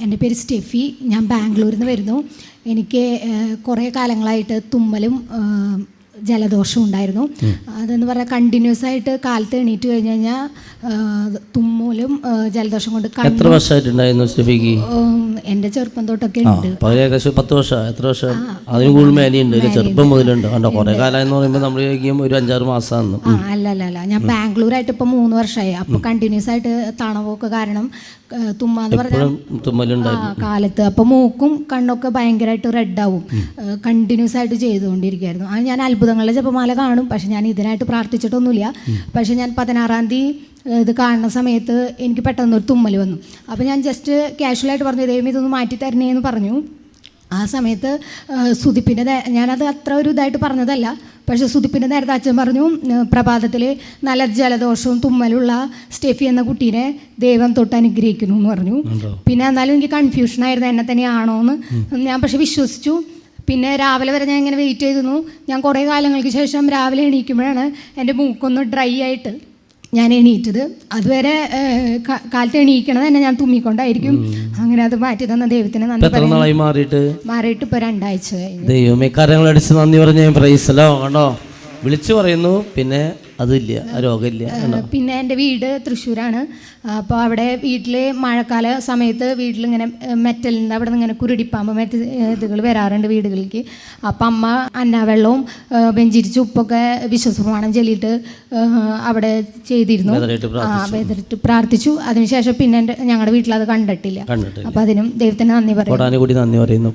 എന്റെ പേര് സ്റ്റെഫി. ഞാൻ ബാംഗ്ലൂരിൽ നിന്ന് വരുന്നു. എനിക്ക് കുറേ കാലങ്ങളായിട്ട് തുമ്മലും ഏഹ്, ജലദോഷവും ഉണ്ടായിരുന്നു അതെന്ന് പറഞ്ഞാൽ കണ്ടിന്യൂസ് ആയിട്ട് കാലത്ത് എണീറ്റ് കഴിഞ്ഞ് കഴിഞ്ഞാൽ തുമ്മൂലും ജലദോഷം കൊണ്ട് എത്ര വർഷമായിട്ടുണ്ടായിരുന്നു സ്റ്റെഫിക്ക് എന്റെ എന്റെ ചെറുപ്പം തൊട്ടൊക്കെ ഉണ്ട്. ഏകദേശം പത്ത് വർഷം എത്ര വർഷം? അതിന് കൂടുതൽ മേലെയുണ്ട് ചെറുപ്പം മുതലുണ്ട്. കണ്ടോ കുറേ കാലം എന്ന് പറയുമ്പോൾ നമ്മൾ ഒരു അഞ്ചാറ് മാസമാണ് അല്ല അല്ല അല്ല. ഞാൻ ബാംഗ്ലൂരായിട്ട് ഇപ്പോൾ മൂന്ന് വർഷമായി അപ്പോൾ കണ്ടിന്യൂസ് ആയിട്ട് തണവൊക്കെ കാരണം തുമ്മാന്ന് പറഞ്ഞാൽ കാലത്ത്. അപ്പോൾ മൂക്കും കണ്ണൊക്കെ ഭയങ്കരമായിട്ട് റെഡ് ആവും. കണ്ടിന്യൂസ് ആയിട്ട് ചെയ്തുകൊണ്ടിരിക്കുകയായിരുന്നു അത് ഞാൻ അത്ഭുതങ്ങളുടെ ജപമാല കാണും. പക്ഷെ ഞാൻ ഇതിനായിട്ട് പ്രാർത്ഥിച്ചിട്ടൊന്നുമില്ല. പക്ഷെ ഞാൻ പതിനാറാം തീയതി ഇത് കാണുന്ന സമയത്ത് എനിക്ക് പെട്ടെന്ന് ഒരു തുമ്മൽ വന്നു. അപ്പോൾ ഞാൻ ജസ്റ്റ് കാഷ്വലായിട്ട് പറഞ്ഞു ദൈവം ഇതൊന്ന് മാറ്റി തരണേ എന്ന് പറഞ്ഞു. ആ സമയത്ത് സുതിപ്പിന്റെ ഞാനത് അത്ര ഒരു ഇതായിട്ട് പറഞ്ഞതല്ല. പക്ഷെ സുതിപ്പിന്റെ നേരത്തെ അച്ഛൻ പറഞ്ഞു പ്രഭാതത്തിൽ നല്ല ജലദോഷവും തുമ്മലുള്ള സ്റ്റെഫി എന്ന കുട്ടീനെ ദൈവം തൊട്ട് അനുഗ്രഹിക്കുന്നു എന്ന് പറഞ്ഞു. പിന്നെ എന്നാലും എനിക്ക് കൺഫ്യൂഷനായിരുന്നു എന്നെ തന്നെയാണോ എന്ന് ഞാൻ പക്ഷെ വിശ്വസിച്ചു. പിന്നെ രാവിലെ വരെ ഞാൻ ഇങ്ങനെ വെയിറ്റ് ചെയ്തിരുന്നു. ഞാൻ കുറേ കാലങ്ങൾക്ക് ശേഷം രാവിലെ എണീക്കുമ്പോഴാണ് എന്റെ മൂക്കൊന്ന് ഡ്രൈ ആയിട്ട് ഞാൻ എണീറ്റത്. അതുവരെ കാലത്ത് എണീക്കണത് തന്നെ ഞാൻ തുമ്മിക്കൊണ്ടായിരിക്കും. അങ്ങനെ അത് മാറ്റി തന്ന ദൈവത്തിന് നന്ദി മാറിയിട്ട്? മാറിയിട്ട് ഇപ്പോൾ രണ്ടാഴ്ച ദൈവമേ കാര്യങ്ങൾ അടിച്ച് നന്ദി പറഞ്ഞു പ്രൈസലോ കണ്ടോ? വിളിച്ചു പറയുന്നു പിന്നെ അതില്ല ആ രോഗമില്ല പിന്നെ എന്റെ വീട് തൃശ്ശൂരാണ്. അപ്പോൾ അവിടെ വീട്ടിൽ മഴക്കാല സമയത്ത് വീട്ടിലിങ്ങനെ മെറ്റലിന്റെ അവിടെ നിന്ന് ഇങ്ങനെ കുരുടിപ്പാമ്പ് മെറ്റ ഇതുകൾ വരാറുണ്ട് വീടുകളിലേക്ക്. അപ്പം അമ്മ അന്നാവെള്ളവും വെള്ളവും വെഞ്ചിരിച്ച് ഉപ്പൊക്കെ വിശ്വസപ്രമാണം ചൊല്ലിയിട്ട് അവിടെ ചെയ്തിരുന്നു. ആ പ്രാർത്ഥിച്ചു. വെതിരിട്ട് പ്രാർത്ഥിച്ചു. അതിനുശേഷം പിന്നെ എന്റെ ഞങ്ങളുടെ വീട്ടിൽ അത് കണ്ടിട്ടില്ല. അപ്പം അതിനും ദൈവത്തിന് നന്ദി പറയുന്നു. നന്ദി പറയുന്നു.